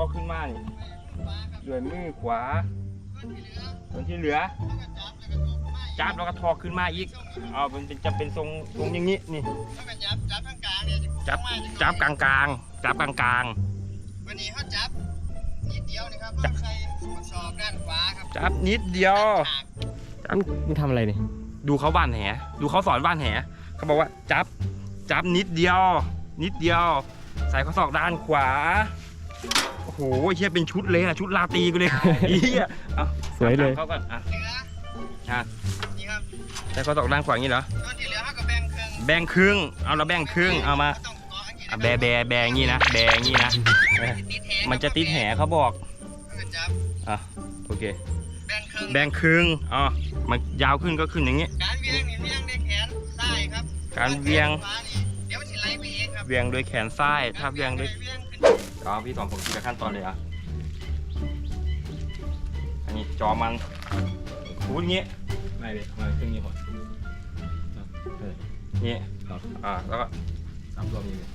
อขึ้นมานี่ด้วยมือขวา ส่วนที่เหลือ จับแล้วก็ทอขึ้นมาอีก เอาเป็นเป็นจะเป็นทรงทรงอย่างนี้นี่แล้วก็จับจับข้างกลางเนี่ยจับข้างมาจับกลางกลางๆจับกลางกลางวันนี้เขาจับนิดเดียวนะครับเขาใส่กระสอบด้านขวาครับๆจับนิดเดียวด้านขวามึงทำอะไรเนี่ยดูเขาบ้านแห ดูเขาสอนบ้านแห เขาบอกว่าจับ จับนิดเดียว นิดเดียว ใส่ข้อศอกด้านขวา โอ้โหเฮียเป็นชุดเลยอะชุดลาตรีกูเลยเฮียเอาสวยเลยเขาก่อนอะเหลืออะนี่ครับใส่ข้อศอกด้านขวาอย่างนี้เหรอส่วนที่เหลือเขาก็แบ่งครึ่งแบ่งครึ่ง เอาเราแบ่งครึ่ง เอามาต้องต่ออันนี้อะแบแบแบอย่างนี้นะ แบอย่างนี้นะเออติดแหมันจะติดแหเขาบอกเขาก็จับอะ โอเค แบ่งครึ่งแบ่งครึ่ง อ๋อ มันยาวขึ้นก็ขึ้นอย่างนี้ การเวียงนี่เวียงด้วยแขนซ้ายครับการเวียง ขวานี่เดี๋ยวมันจะไหลไปเองครับเวียงด้วยแขนซ้าย ถ้าเวียงด้วยเวี ยงขึ้นอ๋อพี่สอนผมทีละขั้นตอนเลยเหรอะอันนี้จอมันพูดอย่างงี้ไม่เลยมาครึ่งนี้พอนี่ครับอ่าแล้วก็สามรอบนี้เลย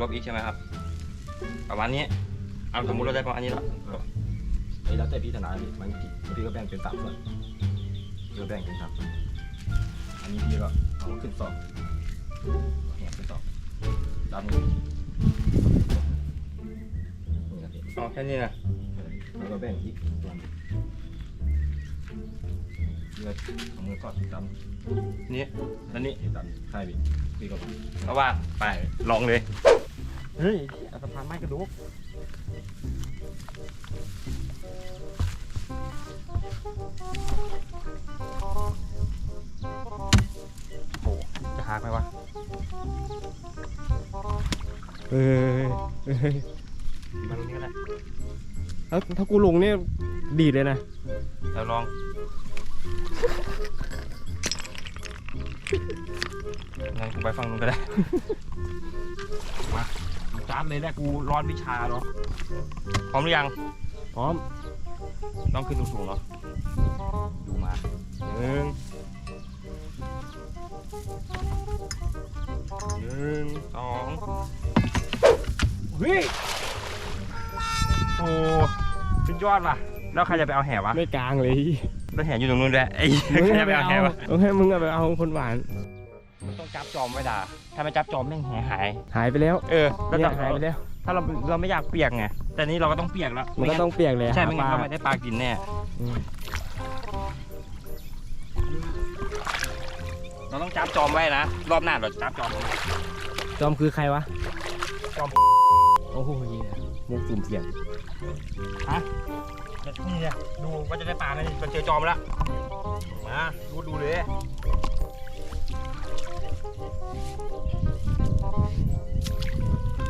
ลบอีกใช่ไหมครับประมาณนี้เอาสมมติเราได้ประมาณนี้แล้วไอ้แล้วแต่พี่ถนัดพี่มันพี่พี่ก็แบ่งเป็นสามส่วนพี่ก็แบ่งเป็นสามส่วนอันนี้พี่ก็เอาขึ้นสองแหกขึ้นสองด้านนี้นี่ แค่นี้นะแล้วก็แบ่งอีกส่วนเลือดเอามือกอดดำนี่แล้วนี่ดำใช่พี่พี่ก็ระว่างไปลองเลยเฮ้ยเอาสะพานไม้กระดูกโอ้โหจะหักไหมวะเออ แล้วถ้ากูลงเนี่ยดีดเลยนะเราลองงั้นกูไปฟังนู้นก็ได้ มาจัดเลยแหละกูร้อนวิชาเนาะพร้อมหรือยัง พร้อม ต้องขึ้นสูงๆเนาะดูมาหนึ่งหนึ่งสองเฮ้ย โอ้สุดยอดว่ะ แล้วใครจะไปเอาแห่วะไม่กลางเลยแล้วแห่อยู่ตรงนู้นด้วยไอ้มึงใครให้จะไปไปเอาเอาแห่วะ ต้องให้มึงเอาไปเอาคนหวานมันต้องจับจอมไว้ด่าถ้าไม่จับจอมแม่งแห่หาย หายไปแล้วเออ แล้วเนี่ยแต่หายไปแล้ว ถ้าเราเราไม่อยากเปียกไง แต่นี้เราก็ต้องเปียกแล้วมันก็ต้องเปียกเลยใช่ไม่งั้นหเราปลไม่ได้ปลากินแน่ อืม เราต้องจับจอมไว้นะ รอบหน้าเราจะจับจอม จอมคือใครวะจอม โอ้โหเหี้ยมุกสุ่มเสี่ยง นี่เนี่ยดูว่าจะได้ปลาไหมเราเจอจอมแล้ว มาดูดูเลย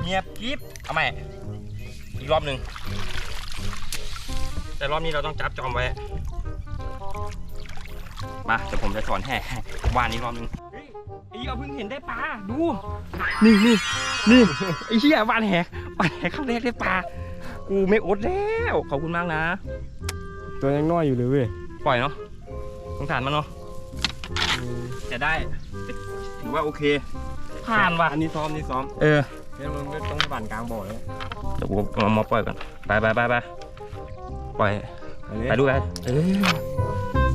เงียบกริบเอาใหม่อีกรอบหนึ่งแต่รอบนี้เราต้องจับจอมไว้ มาเดี๋ยวผมจะสอนแห่วานนี้รอบหนึงไอ้เอาเพิ่งเห็นได้ปลา ดู นี่นี่นี่ไอ้เหี้ยวานแห่วานแห่ครั้งแรกได้ปลา กูไม่อดแล้วขอบคุณมากนะ ตัวยังน้อยอยู่เลยเว้ยปล่อยเนาะสงสารมันเนาะจะได้ ถือว่าโอเค ผ่านว่ะอันนี้ซ้อมนี่ซ้อมเออเนี่ยมึงไม่ต้องไปบั่นกลางบ่อเลยเดี๋ยวกูเอามาปล่อยก่อนไปไปไปไปปล่อยไปดูกันเออ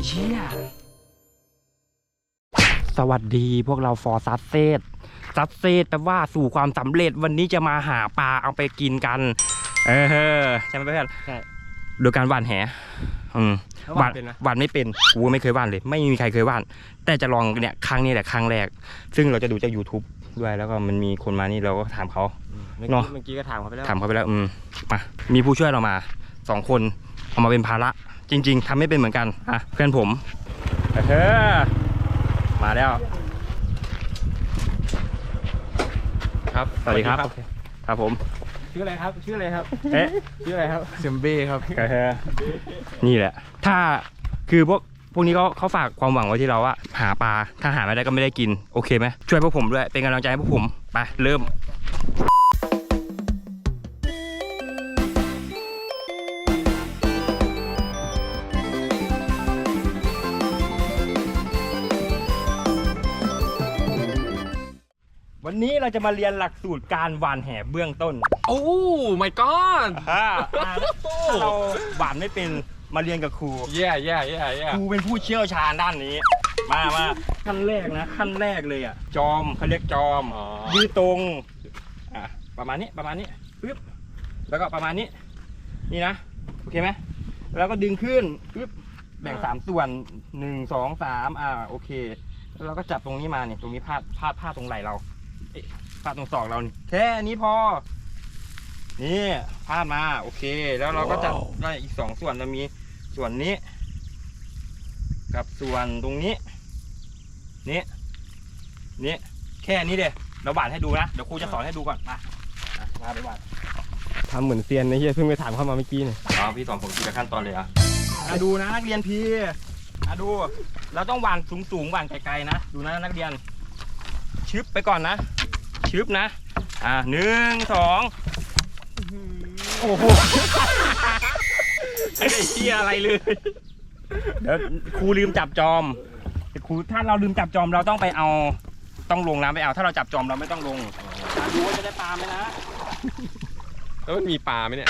เชี่ยสวัสดีพวกเราฟอร์ซัสเซตซัสเซตแปลว่าสู่ความสำเร็จวันนี้จะมาหาปลาเอาไปกินกัน เออใช่ไหมเพื่อนใช่โดยการหว่านแหอืมแล้วหบั่วานนเป็นนะหวานไม่เป็นกูไม่เคยหวานเลย ไม่มีใครเคยหวาน แต่จะลองเนี่ยครั้งนี้แหละครั้งแรก ซึ่งเราจะดูจาก YouTube ด้วยแล้วก็มันมีคนมานี่เราก็ถามเขาเมื่อเนกี้อะเมื่อกี้ก็ถามเขาไปแล้วถามเขาไปแล้วอืมมามีผู้ช่วยเรามาสองคนเอามาเป็นภาระ จริง ๆทำไม่เป็นเหมือนกันอะเพื่อนผมเออมาแล้ว ครับสวัสดีครับ ครับผม ชื่ออะไรครับ ชื่ออะไรครับ เอ๊ะชื่ออะไรครับเซมเบ้ครับเออนี่แหละ ถ้าคือพวกพวกนี้เขาเขาฝากความหวังไว้ที่เราว่าหาปลาถ้าหาไม่ได้ก็ไม่ได้กิน โอเคไหมช่วยพวกผมด้วยเป็นกำลังใจให้พวกผมไปเริ่ม นนี้เราจะมาเรียนหลักสูตรการหวานแหเบื้องต้นโอ้ my god อ่าถ้าเราหวานไม่เป็นมาเรียนกับครู แย่แย่แย่แย่ครูเป็นผู้เชี่ยวชาญด้านนี้ มามาขั้นแรกนะ ขั้นแรกเลยอะ จอมเขาเรียกจอม อ๋อยืดตรง อะ ประมาณนี้ ประมาณนี้ ปึ๊บ แล้วก็ประมาณนี้ นี่นะ โอเคไหม แล้วก็ดึงขึ้น ปึ๊บ แบ่งสามส่วนหนึ่งสองสามอ่า โอเค แล้วเราก็จับตรงนี้มาเนี่ย ตรงนี้พาดพาดพาดตรงไหล่เราเอ๊ะ พาดตรงศอกเรานี่แค่นี้พอ นี่พาดมาโอเค แล้วเราก็จับได้อีกสองส่วนเรามีส่วนนี้ กับส่วนตรงนี้ นี่นี่แค่นี้เด้เราบาดให้ดูนะ เดี๋ยวครูจะสอนให้ดูก่อนมาอะมาไปบาดทำเหมือนเซียนนะเฮียเพิ่งไปถามเข้ามาเมื่อกี้เนี่ยอ๋อพี่สอนผมทีละขั้นตอนเลยอะอะดูนะนักเรียนพีอะดู เราต้องหวานสูงสูงๆหวานไกลๆนะ ดูนะนักเรียน ชึบไปก่อนนะ ชึบนะ อะหนึ่งสองโอ้โหไอ้เหี้ยอะไรเลย เดี๋ยวครูลืมจับจอมแต่ครูถ้าเราลืมจับจอมเราต้องไปเอา ต้องลงน้ำไปเอา ถ้าเราจับจอมเราไม่ต้องลงอะดูว่าจะได้ปลาไหมนะ แล้วมันมีปลาไหมเนี่ย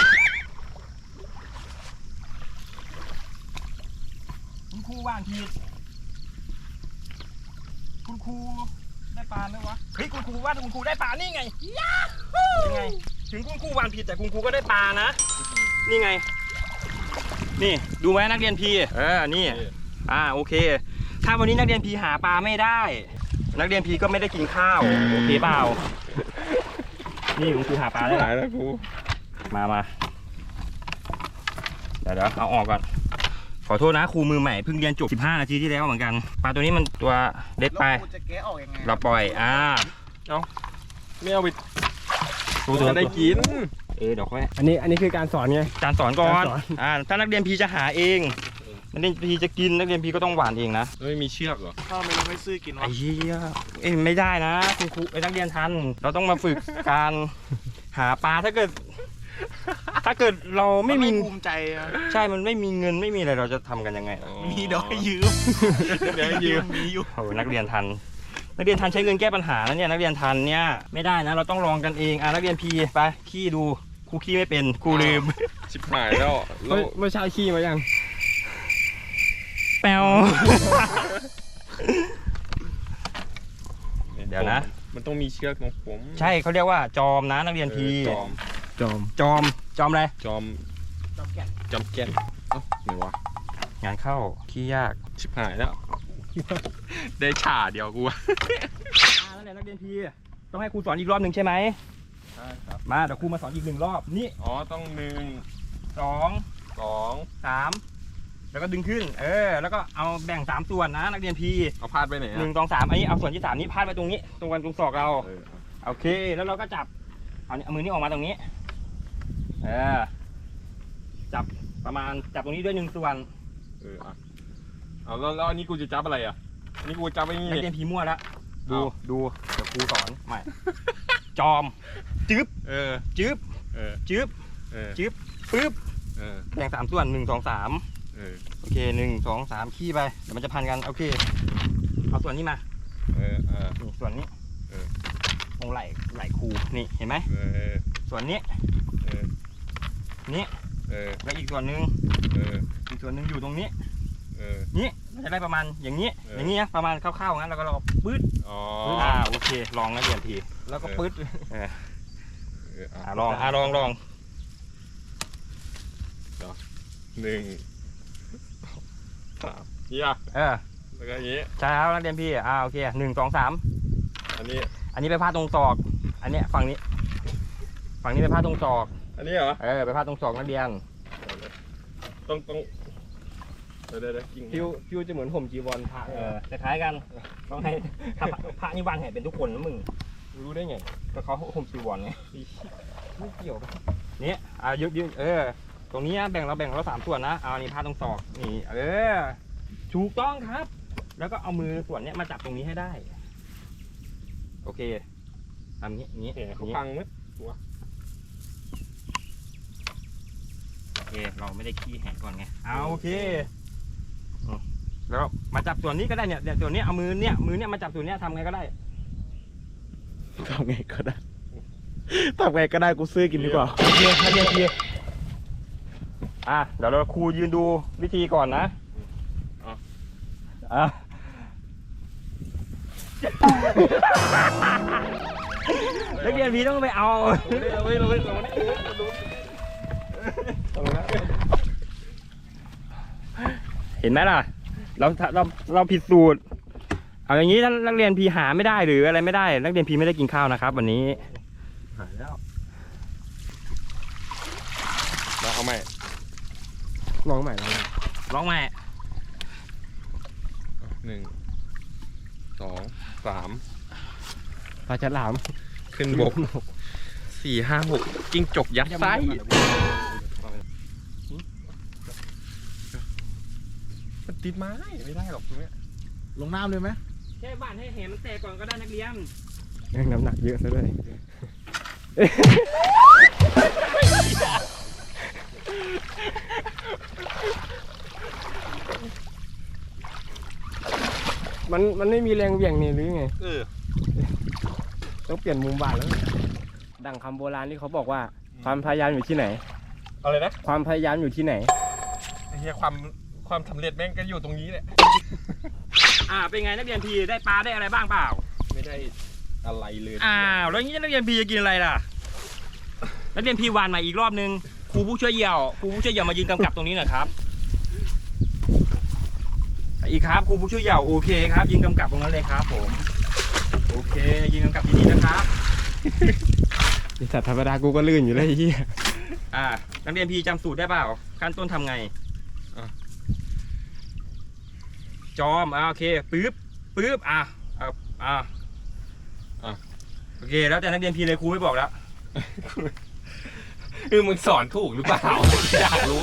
คุณครูว่านผิดคุณครูได้ ปลาไหมวะเฮ้ยคุณครูว่าคุณครูได้ปลานี่ไงยังไง ถึงคุณครูว่านผิดแต่คุณครูก็ได้ปลานะ นี่ไง นี่ดูไหมนักเรียนพีเออนี่ อ่าโอเค ถ้าวันนี้นักเรียนพีหาปลาไม่ได้ นักเรียนพีก็ไม่ได้กินข้าวโอเคเปล่านี่คุณครูหาปลาได้เหรอหายแล้วกูมามาเดี๋ยวเดี๋ยวเอาออกก่อน ขอโทษนะครูมือใหม่เพิ่งเรียนจบ 15 นาทีที่แล้วเหมือนกันปลาตัวนี้มันตัวเล็กไปแล้วกูจะแกะออกยังไงเราปล่อยอ่าไม่เอาไปตัวตัวจะได้กิน เออเดี๋ยวค่อยอันนี้อันนี้คือการสอนไง อาจารย์สอนก่อนอาจารย์สอน อ่าถ้านักเรียนพีจะหาเองนักเรียนพีจะกินนักเรียนพีก็ต้องหวานเองนะไม่มีเชือกเหรอ ข้าวไม่รู้ไม่ซื้อกินไอ้วะเหี้ยเอ้ยไม่ได้นะคุณครูไอ้นักเรียนทัน เราต้องมาฝึก การหาปลาถ้าเกิด ถ้าเกิดเราไม่มีนภูมิใจอะใช่มันไม่มีเงินไม่มีอะไรเราจะทำกันยังไงมีเดี๋ยวให้ยืมเดี๋ยวให้ยืมมีอยู่ โอ้โหนักเรียนทัน นักเรียนทันใช้เงินแก้ปัญหานะเนี่ยนักเรียนทันเนี่ยไม่ได้นะ เราต้องลองกันเองอะนักเรียนพีไปขี้ดูครูขี้ไม่เป็นครูลืมชิบหายแล้วแล้เมื่วอเมื่อเช้าขี้มายัง แปว เดี๋ยวนะ มันต้องมีเชือกของผม ใช่เขาเรียกว่าจอมนะนักเรียนพีเออจอม จอม จอม จอมอะไร จอมจำแก่นจอมแก่นเอ้าไหนวะ งานเข้า ขี้ยาก ชิบหายแล้ว ได้ฉาเดียวกูอะอ่านั่นแหละนักเรียนพีต้องให้ครูสอนอีกรอบหนึ่งใช่ไหมใช่ครับ มาเดี๋ยวครูมาสอนอีกหนึ่งรอบ นี่อ๋อ ต้องหนึ่งสองสองสามแล้วก็ดึงขึ้น เออ แล้วก็เอาแบ่งสามส่วนนะ นักเรียนพีเอาพาดไปไหนหอะนึ่งสองสามอันนี้เอาส่วนที่สามนี้พาดไปตรงนี้ ตรงกันตรงศอกเรา เออเอาโอเค แล้วเราก็จับ เอาเอามือนี้ออกมาตรงนี้ เออจับประมาณจับตรงนี้ด้วยหนึ่งส่วนเอออะเอาแล้วแล้วอันนี้กูจะจับอะไรอะอันนี้กูจับไอ้นี่นักเรียนพีมั่วแล้วดูอ้าวดู เดี๋ยวครูสอนใหม่ จอม จึ๊บ เออ จึ๊บ เออ จึ๊บ เออปึ๊บ เออแบ่งสามส่วนหนึ่งสองสามเออ โอเคหนึ่งสองสามขี้ไป เดี๋ยวมันจะพันกัน โอเค เอาส่วนนี้มา เออเออ นี่ส่วนนี้เออ ตรงไหล่ไหล่ครู นี่ เห็นไหมเออ ส่วนนี้ เออ นี่เออแล้วอีกส่วนหนึ่งเอออีกส่วนหนึ่งอยู่ตรงนี้เออ นี่มันจะได้ประมาณอย่างนี้ เออออ ย่างนี้นะประมาณคร่าวๆงั้นแล้วก็เราก็ปื๊ดอ๋ออ่าโอเค ลองนะเรียนที แล้วก็เออปื๊ดเอออ่าอะลองอ่าลองลองหนึ่งสามเหี้ยเออแล้วก็อย่างนี้ ใช่แล้วนักเรียนพี่อ่าโอเคหนึ่งสองสามอันนี้อันนี้ไปพาดตรงศอก อันเนี้ยฝั่งนี้ ฝั่งนี้ไปพาดตรงศอก อันนี้เหรอ เออไปพาดตรงศอกนักเรียนต้องต้องเดี๋ยวเดี๋ยวเดี๋ยวกิ่งฟิวฟิวจะเหมือนห่มจีวรพระเออคล้ายๆกันต้องให้ถ้าพระพระนี่วางแห่เป็นทุกคนนะมึงรู้ได้ไงก็เขาห่มจีวรไงไม่เกี่ยวกันเนี่ยอ่ายึดยึดเออ ตรงนี้นะแบ่งเราแบ่งเราสามส่วนนะเอาอันนี้พาดตรงศอกนี่เออถูกต้องครับ แล้วก็เอามือส่วนเนี้ยมาจับตรงนี้ให้ได้ โอเคทำอย่างนี้อย่างนี้เห็นอย่าเขางนี้ พังมั้ยโอ เค เราไม่ได้ขี้แหกก่อนไง เอาโอเคอืมแล้วมาจับส่วนนี้ก็ได้เนี่ยเดี๋ยวส่วนนี้เอามือเนี่ยมือเนี่ยมาจับส่วนเนี้ยทำไงก็ได้ทำไงก็ได้ทำไงก็ได้กูซื้อกินดีกว่าโอเคนักเรียนพีอะเดี๋ยวเราครูยืนดูวิธีก่อนนะอะนักเรียนพีต้องไปเอาเราไม่เราไม่เราไม่ เห็นไหมล่ะ เราเราเราผิดสูตร เอาอย่างนี้ถ้านักเรียนพีหาไม่ได้หรืออะไรไม่ได้ นักเรียนพีไม่ได้กินข้าวนะครับ วันนี้หายแล้วเราเอาใหม่ลองใหม่ลองใหม่ร้องใหม่หนึ่งสองสามปลาฉลามขึ้นบกสี่ห้าหกจิ้งจกยัดไส้ มันติดไม้ไม่ได้หรอกตรงเนี้ยลงน้ำเลยไหมแค่บ้านให้เห็นมันแตกก่อนก็ได้นักเรียนแม่งน้ำหนักเยอะซะด้วยมันมันไม่มีแรงเหวี่ยงนี่หรือไง เออต้องเปลี่ยนมุมบาทแล้ว ดังคำโบราณที่เขาบอกว่า ความพยายามอยู่ที่ไหน อะไรนะความพยายามอยู่ที่ไหนไอ้เฮียความความสำเร็จแม่งก็อยู่ตรงนี้แหละ อ่าเป็นไงนักเรียนพีได้ปลาได้อะไรบ้างเปล่า ไม่ได้อะไรเลยอ้าวแล้วอย่างนี้นักเรียนพีจะกินอะไรล่ะ นักเรียนพีวานมาอีกรอบนึงครูผู้ช่วยเหยี่ยวครูผู้ช่วยเหยี่ยวมายืนกำกับตรงนี้หน่อยครับ อีกครับครูผู้ช่วยเหยี่ยวโอเคครับยืนกำกับตรงนั้นเลยครับ ผม โอเคยืนกำกับดีๆนะครับ ไอสัตว์ธรรมดากูก็ลื่นอยู่แล้วไอ้เหี้ย อ่า นักเรียนพีจำสูตรได้เปล่า ขั้นต้นทำไงจอมอ่าโอเคปึ๊บปึ๊บอะอะอะอะโอเค แล้วแต่นักเรียนพีเลยครูไม่บอกแล้วคือมึงสอนถูกหรือเปล่าอยากรู้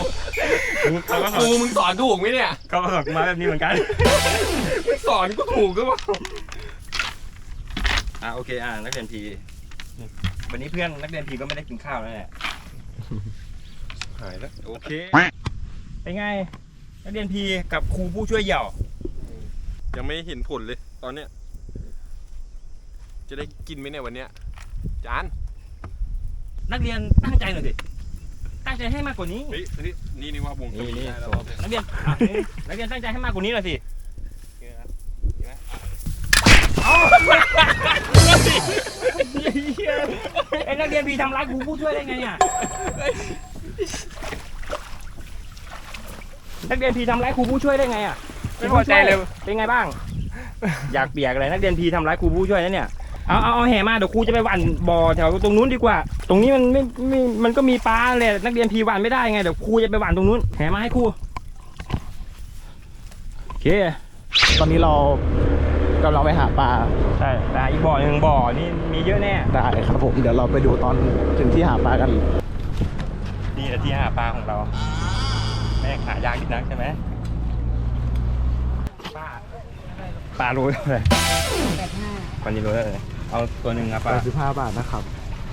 เขาก็สอกูนมึงสอนถูกไหมเนี่ยเขาก็สอนมาแบบนี้เหมือนกันมึงสอนกูถูกหรือเปล่าอ่าโอเคอ่านักเรียนพีวันนี้เพื่อนนักเรียนพีก็ไม่ได้กินข้าวแล้วแหละ หายแล้ว โอเค เป็นไง นักเรียนพีกับครูผู้ช่วยเหยี่ยว ยังไม่เห็นผลเลย ตอนเนี้ย จะได้กินไหมเนี่ยวันเนี้ย จาน นักเรียนตั้งใจหน่อยสิ ตั้งใจให้มากกว่านี้ เฮ้ยเฮ้ยนี่นี่ว่าวงกลมนี่นี่ ได้แล้วนักเรียนอะนักเรียนตั้งใจให้มากกว่านี้หน่อยสิไอ้นักเรียนพีทำร้ายครูผู้ช่วยได้ไงอะ นักเรียนพีทำร้ายครูผู้ช่วยได้ไงอะไม่พอใจเลย เป็นไงบ้าง อยากเปียกอะไรนักเรียนพีทำร้ายครูผู้ช่วยนะเนี่ยเอาเอาเอาแห่มาเดี๋ยวครูจะไปหว่านบ่อแถวตรงนู้นดีกว่า ตรงนี้มันไม่ไม่มันก็มีปลาเลยนักเรียนพีหว่านไม่ได้ไงเดี๋ยวครูจะไปหว่านตรงนู้นแห่มาให้ครูโอเคตอนนี้เรากำลังไปหาปลาใช่แต่อีกบ่อหนึ่งบ่อนี่มีเยอะแน่ ได้ครับผม เดี๋ยวเราไปดูตอนถึงที่หาปลากัน นี่แหละที่หาปลาของเรา แม่งหายากนิดนักใช่ไหมปลาปลาโลเท่าไหร่แปดห้าปันนี้โลเท่าไหร่เอาตัวหนึ่งครับปลา85บาทนะครับ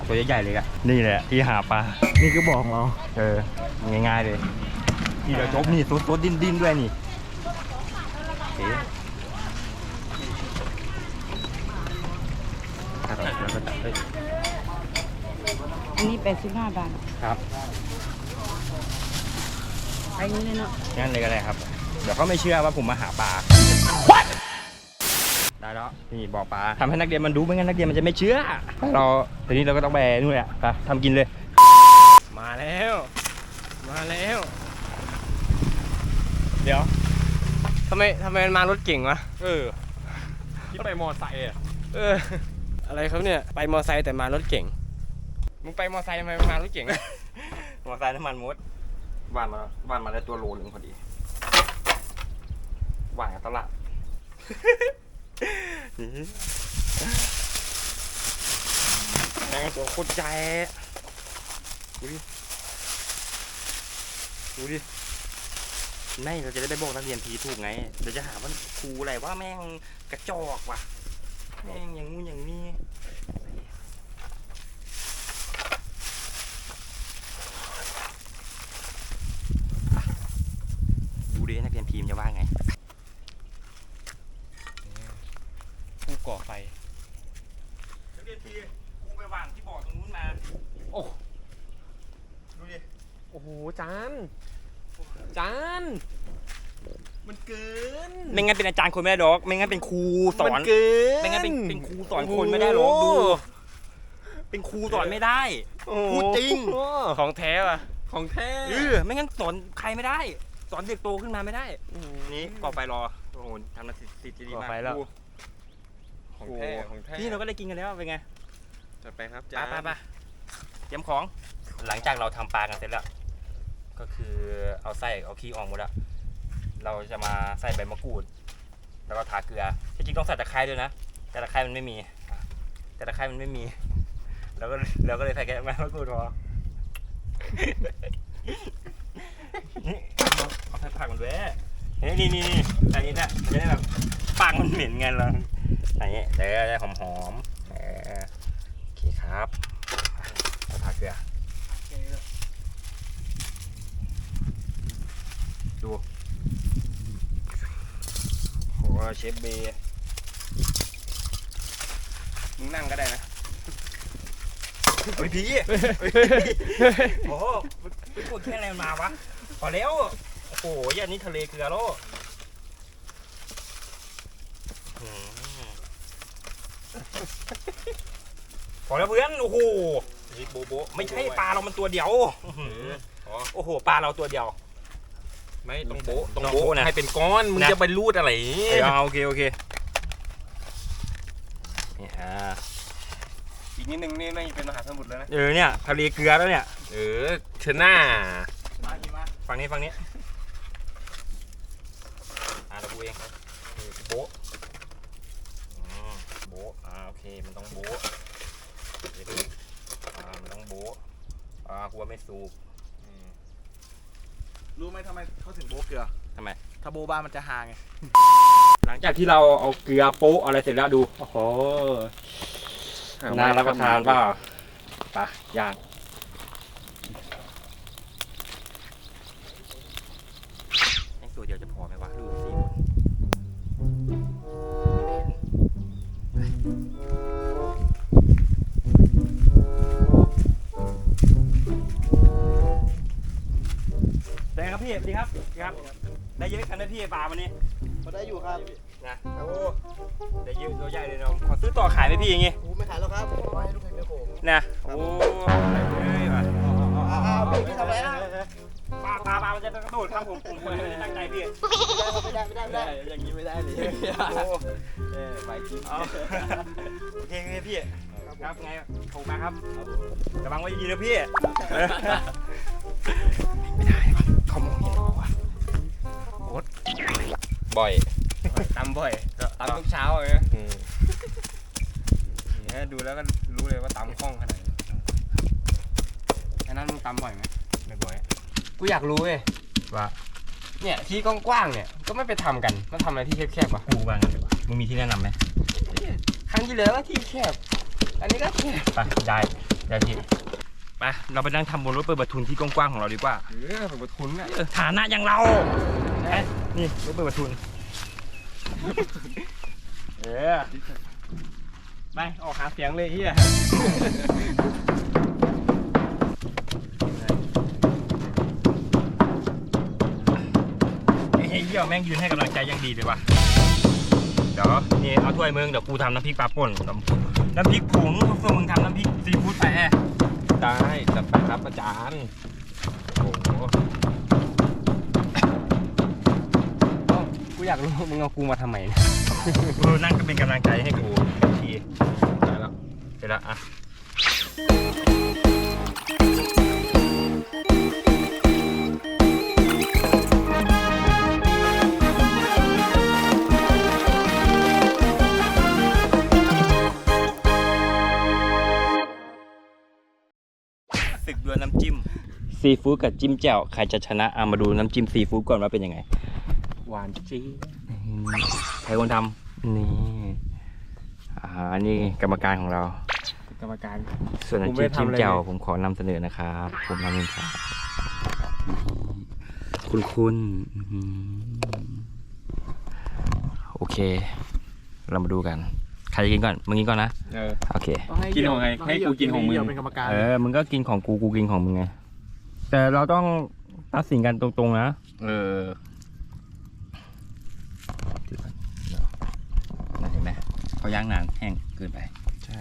ตัวใหญ่ๆเลยอะนี่แหละที่หาปลา นี่ก็บอกเรา เออ ง่ายๆเลยที่เราจบนี่ซุดซุดดิ้นดิ้นด้วยนี่โอเคครับแล้วก็ตัดเอ้ยอันนี้แปดสิบห้าบาท ครับ ไปนี้เลยเนาะงั้นเลยก็ได้ครับ เดี๋ยวเขาไม่เชื่อว่าผมมาหาปลาได้แล้วนี่บ่อปลาทำให้นักเรียนมันรู้ไม่งั้นนักเรียนมันจะไม่เชื่อเราทีนี้เราก็ต้องไปนู่นแหละไปทำกินเลย มาแล้ว มาแล้ว เดี๋ยวทำไมทำไมมันมารถเก่งวะเออที่ไปมอไซค์อะเออ อะไรครับเนี่ยไปมอไซค์แต่มารถเก่งมึงไปมอไซค์ทำไมมารถเก่ง มอไซค์น้ำมันมด วานมาวานมาได้ตัวโลหนึ่งพอดีวานกับตลาดแม่งตัวโคตรใหญ่ดูดิ ดูดิไม่เราจะได้ไปบอกนักเรียนทีถูกไง เดี๋ยวจะหาว่าครูอะไรว่าแม่งกระจอกว่ะ แม่งอย่างงู้นอย่างนี้ ดูดินักเรียนพีมจะว่าไง ผู้ก่อไฟ นักเรียนพี โหจานจาน มันเกิ นไม่งั้นเป็นอาจารย์คนไม่ได้หรอกไม่งั้นเป็นครูสอมันนเกินไม่งั้นเป็นเป็นครูสอนคนไม่ได้หรอกดู เป็นครูสอนไม่ได้โอ้โหพูดจริงของแท้ว่ะของแท้เออไม่งั้นสอนใครไม่ได้ สอนเด็กโตขึ้นมาไม่ได้นี่ก่อไฟรอโอ้โหทำหนาทีสิที่ดีก่อมากไฟแล้วครูของแท้ของแท้นี่เราก็ได้กินกันแล้วเป็นไงจัดไปครับไปจานไปไปเตรียมของ หลังจากเราทำปลากันเสร็จแล้วก็คือเอาไส้เอาขี้ออกหมดแล้ว เราจะมาใส่ใบมะกรูด แล้วก็ทาเกลือที่จริงต้องใส่ตะไคร้ด้วยนะ แต่ตะไคร้มันไม่มี แต่ตะไคร้มันไม่มีเราก็เราก็เลยใส่แค่ใบมะกรูดพอนี่เอาใส่ผักมันด้วยเฮ้ยนี่นี่นี่อันนี้นะมันจะได้แบบปากมันเหม็นไงล่ะอันนี้เดี๋ยวได้หอมหอมโอเคครับทาเกลือ ดู โหเชฟเบย์มึงนั่งก็ได้นะเฮ้ยพี่โอ้โหไปพูดแค่อะไรมันมาวะพอแล้ว โอ้โหยันนี้ทะเลเกลือแล้วอืมพอแล้วเพื่อน โอ้โหโบโบไม่ใช่ปลาเรามันตัวเดียวอื้อหือโอ้โห ปลาเราตัวเดียว ไม่ต้องโบะต้องต้องโบะโบ๊ะนะให้เป็นก้อนมึงนะจะไปรูดอะไรเออเอาโอเคโอเคนี่อ่าอีกนิดนึงนี่ไม่เป็นมหาสมุทรแล้วนะเออเนี่ยทะเลเกลือแล้วเนี่ยเออเชอหน้าฝั่งนี้ฝั่งนี้อ่าเราดูเองเออโบ๊ะอืมโบ๊ะอ่าโอเคมันต้องโบ๊ะเดี๋ยวดูอ่ามันต้องโบ๊ะอ่ากลัวไม่สุกอืม รู้ไหมทำไมเขาถึงโบะเกลือทำไม ถ้าโบะบ้ามันจะหาไง หลังจากที่เราเอาเกลือโป๊ะอะไรเสร็จแล้วดู โอ้โห น่ารับประทานเปล่าไปย่าง ครับสวัสดีครับ ได้เยอะขนาดพี่ปลาวันนี้พอได้อยู่ครับนะโอ้ได้เยอะตัวใหญ่เลยเนาะขอซื้อต่อขายไหมพี่อย่างงี้โอ้ไม่ขายแล้วครับเอาให้ลูกเพลงเดียวผมนะโอ้เฮ้ยว่ะอ้าวพี่พี่ทำอะไรนะปลาปลาปลามันจะกระโดดครับผมผมไม่ได้ตั้งใจพี่ไม่ได้ไม่ได้ไม่ได้อย่างนี้ไม่ได้เลยโอ้เออไปกินเอาโอเคโอเคพี่ครับไงถูกมาครับระวังไว้ดีๆนะพี่ไม่ได้ว่ะเขามองเห็นเราว่ะโอ๊ต บ่อยตำบ่อยตำทุกเช้าเลยนะเนี่ยดูแล้วก็รู้เลยว่าตำคล่องขนาดไหนอันนั้นมึงตำบ่อยไหมไม่บ่อย กูอยากรู้เว้ยว่าเนี่ยที่กว้างๆเนี่ยก็ไม่ไปทำกันก็ทำอะไรที่แคบๆวะกูบ้างเลยวะมึงมีที่แนะนำไหมครั้งที่แล้วก็ที่แคบ อันนี้ก็แคบไปได้ได้พี่ไปเราไปนั่งทำบนรถเปิดประทุนที่กว้างๆของเราดีกว่า เออผมก็ทุนอะเออฐานะอย่างเรา เอ๊ะนี่รถเปิดประทุน เออไป ออกหาเสียงเลยเฮียไอ้เหี้ยแม่งยืนให้กำลังใจยังดีเลยว่ะ เดี๋ยวนี่เอาถ้วยมึงเดี๋ยวกูทำน้ำพริกปลาป่นกับน้ำพริกผงส่วนมึงทำน้ำพริกซีฟู้ดไปได้จัดไปครับอาจารย์ อยากรู้มึงเอากูมาทำไมเนี่ยเออนั่งก็เป็นกำลังใจให้กูทีได้แล้วเสร็จแล้วอะศึกดวลน้ำจิ้ม ซีฟู้ดกับจิ้มแจ่วใครจะชนะเอามาดูน้ำจิ้มซีฟู้ดก่อนว่าเป็นยังไง หวานจี๊ดใครคนทำนี่อ่านี่กรรมการของเรา กรรมการ ส่วนน้ำผมไม่จิ้มได้ทำอะไรจิ้มแจ่วเลยผมขอนำเสนอนะครับ ผมนำเองครับคุณคุณอื้อหือโอเค เรามาดูกัน ใครจะกินก่อน มึงกินก่อนนะ เออ โอเค กินของไง ให้กูกินของมึงเป็นกรรมการเออ มึงก็กินของกู กูกินของมึงไง แต่เราต้องตัดสินกันตรงๆนะ เออถือก่อนเดี๋ยวนั่นเห็นไหม เขาย่างนานแห้งเกินไป ใช่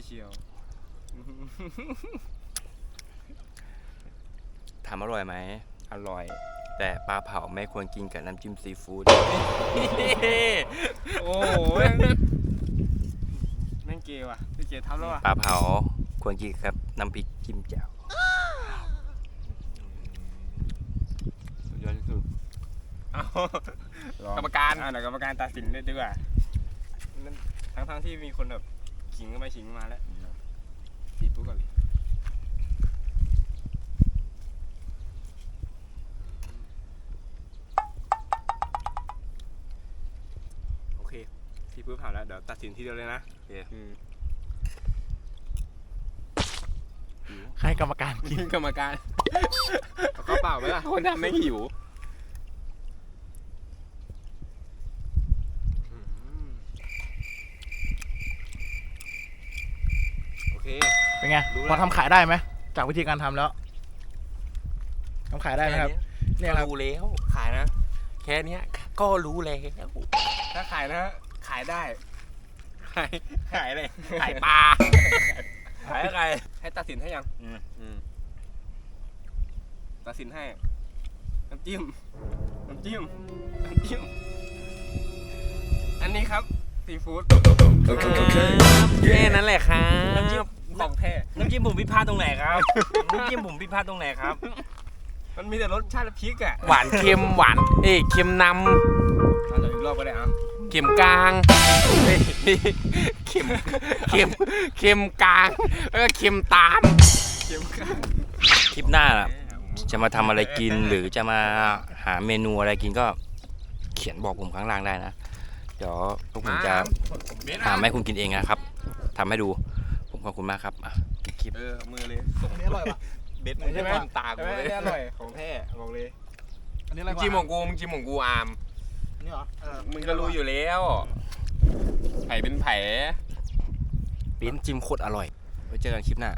เยอะเลยเชียว ถามอร่อยไหม อร่อย แต่ปลาเผาไม่ควรกินกับน้ำจิ้มซีฟู้ด โอ้โหแม่งแม่งเกย์ว่ะพี่เกย์ทับแล้วว่ะปลาเผาควรกินกับน้ำพริกจิ้มแจ่วสุดยอดที่สุดเอากรรมการอ่าเดี๋ยวกรรมการตัดสินเลยดีกว่านั่นทั้งทั้งๆที่มีคนแบบ ขิงกันไปขิงกันมาแล้วตีปุ๊บก่อนเลยโอเคทีปุ๊บผ่านแล้ว เดี๋ยวตัดสินทีเดียวเลยนะโอเคอืมให้กรรมการกิน กรรมการ เอาเข้าเปล่าไหมล่ะ คนทำไม่หิวโอ เค เป็นไงรู้แล้ว พอทำขายได้ไหมจากวิธีการทำแล้วทำขายได้ไหมครับ เนี่ยครับ รู้แล้วขายนะ แค่เนี้ยก็รู้แล้ว ถ้าขายนะ ขายได้ ขายขายเลยขายปลาขายอะไรให้ตัดสินให้ยังอืมอืมตัดสินให้น้ำจิ้มน้ำจิ้มน้ำจิ้ม อันนี้ครับ ซีฟู้ดแค่นั้นแหละครับน้ำจิ้ม ของแท้น้ำจิ้มผมพิดพลาทตรงไหนครับน้ำจิ้มผมพิดพลาทตรงไหนครับ มันมีแต่รสชาติพริกอะหวานเค็มหวาน เอ้ยเค็มนอะเดี๋ยวอีกรอบก็ได้อะำเค็มกลางเอ้ยเค็มเค็มเค็มกลางแล้วก็เค็มตามเค็มข้างคลิปหน้าล่ะจะมาทำอะไรกินหรือจะมาหาเมนูอะไรกินก็เขียนบอกผมข้างล่างได้นะ เดี๋ยวพวกผมจะทำให้คุณกินเองนะครับทำให้ดู ผมขอบคุณมากครับอะปิดคลิป เออมือเลยส่งอันนี้อร่อยปะเบ็ดใช่ไหมตากูเลยอร่อยของแท้บอกเลยอันนี้อะไรมึงกว่าจิ้มของกูมึงจิ้มของกูอามอันนี่เหรอเออมึงก็รู้อยู่แล้วไผ่เป็นไผ่ ปิ้นจิ้มโคตรอร่อย ไว้เจอกันคลิปหน้า